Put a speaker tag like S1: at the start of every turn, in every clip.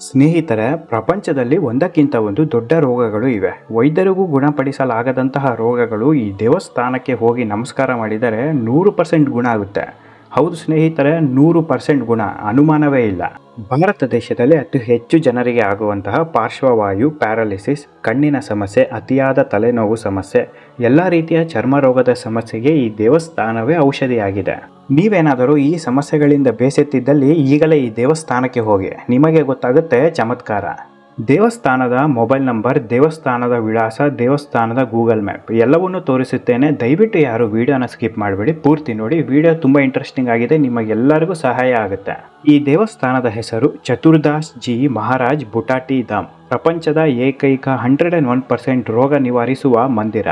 S1: ಸ್ನೇಹಿತರೆ, ಪ್ರಪಂಚದಲ್ಲಿ ಒಂದಕ್ಕಿಂತ ಒಂದು ದೊಡ್ಡ ರೋಗಗಳು ಇವೆ. ವೈದ್ಯರಿಗೂ ಗುಣಪಡಿಸಲಾಗದಂತಹ ರೋಗಗಳು ಈ ದೇವಸ್ಥಾನಕ್ಕೆ ಹೋಗಿ ನಮಸ್ಕಾರ ಮಾಡಿದರೆ ನೂರು ಪರ್ಸೆಂಟ್ ಗುಣ ಆಗುತ್ತೆ. ಹೌದು ಸ್ನೇಹಿತರೆ, ನೂರು ಪರ್ಸೆಂಟ್ ಗುಣ, ಅನುಮಾನವೇ ಇಲ್ಲ. ಭಾರತ ದೇಶದಲ್ಲಿ ಅತಿ ಹೆಚ್ಚು ಜನರಿಗೆ ಆಗುವಂತಹ ಪಾರ್ಶ್ವವಾಯು ಪ್ಯಾರಾಲಿಸಿಸ್, ಕಣ್ಣಿನ ಸಮಸ್ಯೆ, ಅತಿಯಾದ ತಲೆನೋವು ಸಮಸ್ಯೆ, ಎಲ್ಲ ರೀತಿಯ ಚರ್ಮ ರೋಗದ ಸಮಸ್ಯೆಗೆ ಈ ದೇವಸ್ಥಾನವೇ ಔಷಧಿಯಾಗಿದೆ. ನೀವೇನಾದರೂ ಈ ಸಮಸ್ಯೆಗಳಿಂದ ಬೇಸತ್ತಿದ್ದಲ್ಲಿ ಈಗಲೇ ಈ ದೇವಸ್ಥಾನಕ್ಕೆ ಹೋಗಿ. ನಿಮಗೆ ಗೊತ್ತಾಗುತ್ತೆ ಚಮತ್ಕಾರ. ದೇವಸ್ಥಾನದ ಮೊಬೈಲ್ ನಂಬರ್, ದೇವಸ್ಥಾನದ ವಿಳಾಸ, ದೇವಸ್ಥಾನದ ಗೂಗಲ್ ಮ್ಯಾಪ್ ಎಲ್ಲವನ್ನೂ ತೋರಿಸುತ್ತೇನೆ. ದಯವಿಟ್ಟು ಯಾರು ವಿಡಿಯೋನ ಸ್ಕಿಪ್ ಮಾಡಬೇಡಿ. ಪೂರ್ತಿ ನೋಡಿ. ವಿಡಿಯೋ ತುಂಬ ಇಂಟ್ರೆಸ್ಟಿಂಗ್ ಆಗಿದೆ. ನಿಮಗೆಲ್ಲರಿಗೂ ಸಹಾಯ ಆಗುತ್ತೆ. ಈ ದೇವಸ್ಥಾನದ ಹೆಸರು ಚತುರ್ದಾಸ್ ಜಿ ಮಹಾರಾಜ್ ಬುಟಾಟಿ ಧಾಮ್. ಪ್ರಪಂಚದ ಏಕೈಕ ಹಂಡ್ರೆಡ್ ಆ್ಯಂಡ್ ಒನ್ ಪರ್ಸೆಂಟ್ ರೋಗ ನಿವಾರಿಸುವ ಮಂದಿರ.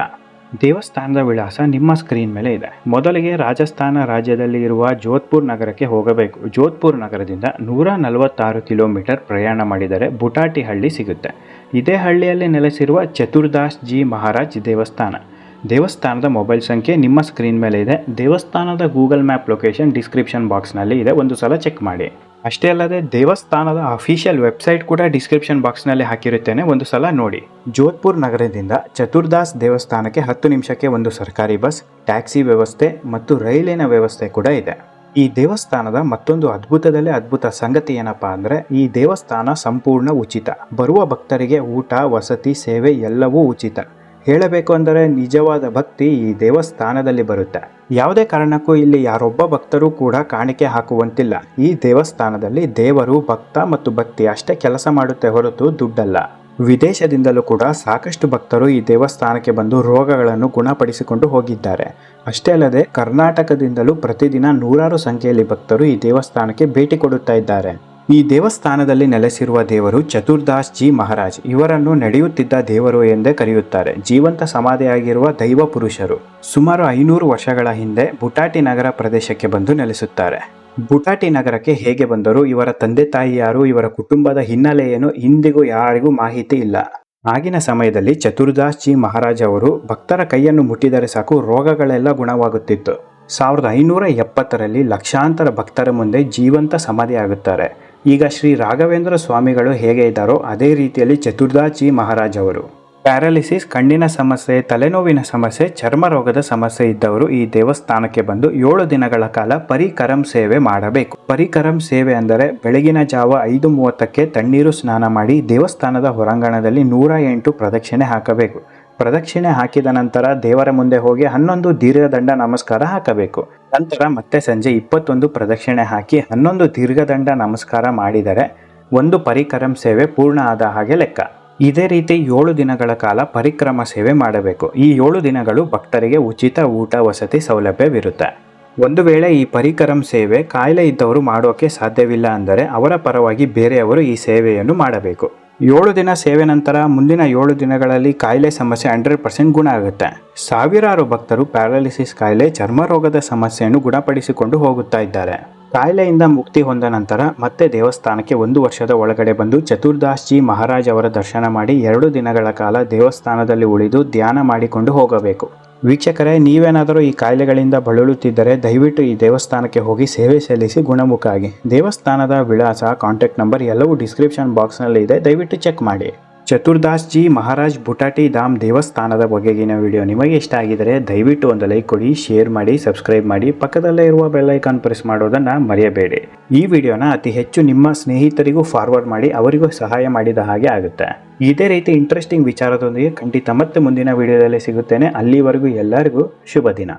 S1: ದೇವಸ್ಥಾನದ ವಿಳಾಸ ನಿಮ್ಮ ಸ್ಕ್ರೀನ್ ಮೇಲೆ ಇದೆ. ಮೊದಲಿಗೆ ರಾಜಸ್ಥಾನ ರಾಜ್ಯದಲ್ಲಿ ಇರುವ ಜೋಧ್ಪುರ್ ನಗರಕ್ಕೆ ಹೋಗಬೇಕು. ಜೋಧ್ಪುರ್ ನಗರದಿಂದ ನೂರ ನಲವತ್ತಾರು ಕಿಲೋಮೀಟರ್ ಪ್ರಯಾಣ ಮಾಡಿದರೆ ಬುಟಾಟಿ ಹಳ್ಳಿ ಸಿಗುತ್ತೆ. ಇದೇ ಹಳ್ಳಿಯಲ್ಲಿ ನೆಲೆಸಿರುವ ಚತುರ್ದಾಸ್ ಜಿ ಮಹಾರಾಜ್ ದೇವಸ್ಥಾನ. ದೇವಸ್ಥಾನದ ಮೊಬೈಲ್ ಸಂಖ್ಯೆ ನಿಮ್ಮ ಸ್ಕ್ರೀನ್ ಮೇಲೆ ಇದೆ. ದೇವಸ್ಥಾನದ ಗೂಗಲ್ ಮ್ಯಾಪ್ ಲೊಕೇಶನ್ ಡಿಸ್ಕ್ರಿಪ್ಷನ್ ಬಾಕ್ಸ್ನಲ್ಲಿ ಇದೆ. ಒಂದು ಸಲ ಚೆಕ್ ಮಾಡಿ. ಅಷ್ಟೇ ಅಲ್ಲದೆ ದೇವಸ್ಥಾನದ ಅಫಿಷಿಯಲ್ ವೆಬ್ಸೈಟ್ ಕೂಡ ಡಿಸ್ಕ್ರಿಪ್ಷನ್ ಬಾಕ್ಸ್ನಲ್ಲಿ ಹಾಕಿರುತ್ತೇನೆ. ಒಂದು ಸಲ ನೋಡಿ. ಜೋಧ್ಪುರ್ ನಗರದಿಂದ ಚತುರ್ದಾಸ್ ದೇವಸ್ಥಾನಕ್ಕೆ ಹತ್ತು ನಿಮಿಷಕ್ಕೆ ಒಂದು ಸರ್ಕಾರಿ ಬಸ್, ಟ್ಯಾಕ್ಸಿ ವ್ಯವಸ್ಥೆ ಮತ್ತು ರೈಲಿನ ವ್ಯವಸ್ಥೆ ಕೂಡ ಇದೆ. ಈ ದೇವಸ್ಥಾನದ ಮತ್ತೊಂದು ಅದ್ಭುತದಲ್ಲೇ ಅದ್ಭುತ ಸಂಗತಿ ಏನಪ್ಪಾ ಅಂದರೆ ಈ ದೇವಸ್ಥಾನ ಸಂಪೂರ್ಣ ಉಚಿತ. ಬರುವ ಭಕ್ತರಿಗೆ ಊಟ, ವಸತಿ, ಸೇವೆ ಎಲ್ಲವೂ ಉಚಿತ. ಹೇಳಬೇಕು ಅಂದರೆ ನಿಜವಾದ ಭಕ್ತಿ ಈ ದೇವಸ್ಥಾನದಲ್ಲಿ ಬರುತ್ತೆ. ಯಾವುದೇ ಕಾರಣಕ್ಕೂ ಇಲ್ಲಿ ಯಾರೊಬ್ಬ ಭಕ್ತರು ಕೂಡ ಕಾಣಿಕೆ ಹಾಕುವಂತಿಲ್ಲ. ಈ ದೇವಸ್ಥಾನದಲ್ಲಿ ದೇವರು ಭಕ್ತ ಮತ್ತು ಭಕ್ತಿ ಅಷ್ಟೇ ಕೆಲಸ ಮಾಡುತ್ತೆ ಹೊರತು ದುಡ್ಡಲ್ಲ. ವಿದೇಶದಿಂದಲೂ ಕೂಡ ಸಾಕಷ್ಟು ಭಕ್ತರು ಈ ದೇವಸ್ಥಾನಕ್ಕೆ ಬಂದು ರೋಗಗಳನ್ನು ಗುಣಪಡಿಸಿಕೊಂಡು ಹೋಗಿದ್ದಾರೆ. ಅಷ್ಟೇ ಅಲ್ಲದೆ ಕರ್ನಾಟಕದಿಂದಲೂ ಪ್ರತಿದಿನ ನೂರಾರು ಸಂಖ್ಯೆಯಲ್ಲಿ ಭಕ್ತರು ಈ ದೇವಸ್ಥಾನಕ್ಕೆ ಭೇಟಿ ಕೊಡುತ್ತಾ ಇದ್ದಾರೆ. ಈ ದೇವಸ್ಥಾನದಲ್ಲಿ ನೆಲೆಸಿರುವ ದೇವರು ಚತುರ್ದಾಸ್ ಜಿ ಮಹಾರಾಜ್. ಇವರನ್ನು ನಡೆಯುತ್ತಿದ್ದ ದೇವರು ಎಂದೇ ಕರೆಯುತ್ತಾರೆ. ಜೀವಂತ ಸಮಾಧಿಯಾಗಿರುವ ದೈವ ಪುರುಷರು ಸುಮಾರು ಐನೂರು ವರ್ಷಗಳ ಹಿಂದೆ ಬುಟಾಟಿ ನಗರ ಪ್ರದೇಶಕ್ಕೆ ಬಂದು ನೆಲೆಸುತ್ತಾರೆ. ಬುಟಾಟಿ ನಗರಕ್ಕೆ ಹೇಗೆ ಬಂದರು ಇವರ ತಂದೆ ತಾಯಿ ಯಾರು ಇವರ ಕುಟುಂಬದ ಹಿನ್ನೆಲೆ ಏನು ಇಂದಿಗೂ ಯಾರಿಗೂ ಮಾಹಿತಿ ಇಲ್ಲ. ಆಗಿನ ಸಮಯದಲ್ಲಿ ಚತುರ್ದಾಸ್ ಜಿ ಮಹಾರಾಜ್ ಅವರು ಭಕ್ತರ ಕೈಯನ್ನು ಮುಟ್ಟಿದರೆ ಸಾಕು ರೋಗಗಳೆಲ್ಲ ಗುಣವಾಗುತ್ತಿತ್ತು. ಸಾವಿರದ ಐನೂರ ಎಪ್ಪತ್ತರಲ್ಲಿ ಲಕ್ಷಾಂತರ ಭಕ್ತರ ಮುಂದೆ ಜೀವಂತ ಸಮಾಧಿಯಾಗುತ್ತಾರೆ. ಈಗ ಶ್ರೀ ರಾಘವೇಂದ್ರ ಸ್ವಾಮಿಗಳು ಹೇಗೆ ಇದ್ದಾರೋ ಅದೇ ರೀತಿಯಲ್ಲಿ ಚತುರ್ದಾಜಿ ಜಿ ಮಹಾರಾಜ್ ಅವರು ಪ್ಯಾರಾಲಿಸಿಸ್, ಕಣ್ಣಿನ ಸಮಸ್ಯೆ, ತಲೆನೋವಿನ ಸಮಸ್ಯೆ, ಚರ್ಮ ರೋಗದ ಸಮಸ್ಯೆ ಇದ್ದವರು ಈ ದೇವಸ್ಥಾನಕ್ಕೆ ಬಂದು ಏಳು ದಿನಗಳ ಕಾಲ ಪರಿಕರಂ ಸೇವೆ ಮಾಡಬೇಕು. ಪರಿಕರಂ ಸೇವೆ ಅಂದರೆ ಬೆಳಗಿನ ಜಾವ ಐದು ಮೂವತ್ತಕ್ಕೆ ತಣ್ಣೀರು ಸ್ನಾನ ಮಾಡಿ ದೇವಸ್ಥಾನದ ಹೊರಾಂಗಣದಲ್ಲಿ ನೂರ ಎಂಟು ಪ್ರದಕ್ಷಿಣೆ ಹಾಕಬೇಕು. ಪ್ರದಕ್ಷಿಣೆ ಹಾಕಿದ ನಂತರ ದೇವರ ಮುಂದೆ ಹೋಗಿ ಹನ್ನೊಂದು ದೀರ್ಘದಂಡ ನಮಸ್ಕಾರ ಹಾಕಬೇಕು. ನಂತರ ಮತ್ತೆ ಸಂಜೆ ಇಪ್ಪತ್ತೊಂದು ಪ್ರದಕ್ಷಿಣೆ ಹಾಕಿ ಹನ್ನೊಂದು ದೀರ್ಘದಂಡ ನಮಸ್ಕಾರ ಮಾಡಿದರೆ ಒಂದು ಪರಿಕರಂ ಸೇವೆ ಪೂರ್ಣ ಆದ ಹಾಗೆ ಲೆಕ್ಕ. ಇದೇ ರೀತಿ ಏಳು ದಿನಗಳ ಕಾಲ ಪರಿಕ್ರಮ ಸೇವೆ ಮಾಡಬೇಕು. ಈ ಏಳು ದಿನಗಳು ಭಕ್ತರಿಗೆ ಉಚಿತ ಊಟ, ವಸತಿ ಸೌಲಭ್ಯವಿರುತ್ತೆ. ಒಂದು ವೇಳೆ ಈ ಪರಿಕರಂ ಸೇವೆ ಕಾಯಿಲೆ ಇದ್ದವರು ಮಾಡೋಕೆ ಸಾಧ್ಯವಿಲ್ಲ ಅಂದರೆ ಅವರ ಪರವಾಗಿ ಬೇರೆಯವರು ಈ ಸೇವೆಯನ್ನು ಮಾಡಬೇಕು. ಏಳು ದಿನ ಸೇವೆ ನಂತರ ಮುಂದಿನ ಏಳು ದಿನಗಳಲ್ಲಿ ಕಾಯಿಲೆ ಸಮಸ್ಯೆ ಹಂಡ್ರೆಡ್ ಪರ್ಸೆಂಟ್ ಗುಣ ಆಗುತ್ತೆ. ಸಾವಿರಾರು ಭಕ್ತರು ಪ್ಯಾರಾಲಿಸಿಸ್ ಕಾಯಿಲೆ ಚರ್ಮರೋಗದ ಸಮಸ್ಯೆಯನ್ನು ಗುಣಪಡಿಸಿಕೊಂಡು ಹೋಗುತ್ತಾ ಇದ್ದಾರೆ. ಕಾಯಿಲೆಯಿಂದ ಮುಕ್ತಿ ಹೊಂದ ನಂತರ ಮತ್ತೆ ದೇವಸ್ಥಾನಕ್ಕೆ ಒಂದು ವರ್ಷದ ಒಳಗಡೆ ಬಂದು ಚತುರ್ದಾಸ್ ಜಿ ಮಹಾರಾಜ್ ಅವರ ದರ್ಶನ ಮಾಡಿ ಎರಡು ದಿನಗಳ ಕಾಲ ದೇವಸ್ಥಾನದಲ್ಲಿ ಉಳಿದು ಧ್ಯಾನ ಮಾಡಿಕೊಂಡು ಹೋಗಬೇಕು. ವೀಕ್ಷಕರೇ, ನೀವೇನಾದರೂ ಈ ಕಾಯಿಲೆಗಳಿಂದ ಬಳಲುತ್ತಿದ್ದರೆ ದಯವಿಟ್ಟು ಈ ದೇವಸ್ಥಾನಕ್ಕೆ ಹೋಗಿ ಸೇವೆ ಸಲ್ಲಿಸಿ ಗುಣಮುಖ ಆಗಿ ದೇವಸ್ಥಾನದ ವಿಳಾಸ, ಕಾಂಟ್ಯಾಕ್ಟ್ ನಂಬರ್ ಎಲ್ಲವೂ ಡಿಸ್ಕ್ರಿಪ್ಷನ್ ಬಾಕ್ಸ್ನಲ್ಲಿ ಇದೆ ದಯವಿಟ್ಟು ಚೆಕ್ ಮಾಡಿ. ಚತುರ್ದಾಸ್ ಜಿ ಮಹಾರಾಜ್ ಬುಟಾಟಿ ಧಾಮ್ ದೇವಸ್ಥಾನದ ಬಗೆಗಿನ ವಿಡಿಯೋ ನಿಮಗೆ ಇಷ್ಟ ಆಗಿದರೆ ದಯವಿಟ್ಟು ಒಂದು ಲೈಕ್ ಕೊಡಿ, ಶೇರ್ ಮಾಡಿ, ಸಬ್ಸ್ಕ್ರೈಬ್ ಮಾಡಿ, ಪಕ್ಕದಲ್ಲೇ ಇರುವ ಬೆಲ್ಲೈಕಾನ್ ಪ್ರೆಸ್ ಮಾಡೋದನ್ನು ಮರೆಯಬೇಡಿ. ಈ ವಿಡಿಯೋನ ಅತಿ ಹೆಚ್ಚು ನಿಮ್ಮ ಸ್ನೇಹಿತರಿಗೂ ಫಾರ್ವರ್ಡ್ ಮಾಡಿ ಅವರಿಗೂ ಸಹಾಯ ಮಾಡಿದ ಹಾಗೆ ಆಗುತ್ತೆ. ಇದೇ ರೀತಿ ಇಂಟ್ರೆಸ್ಟಿಂಗ್ ವಿಚಾರದೊಂದಿಗೆ ಖಂಡಿತ ಮತ್ತೆ ಮುಂದಿನ ವಿಡಿಯೋದಲ್ಲಿ ಸಿಗುತ್ತೇನೆ. ಅಲ್ಲಿವರೆಗೂ ಎಲ್ಲರಿಗೂ ಶುಭ ದಿನ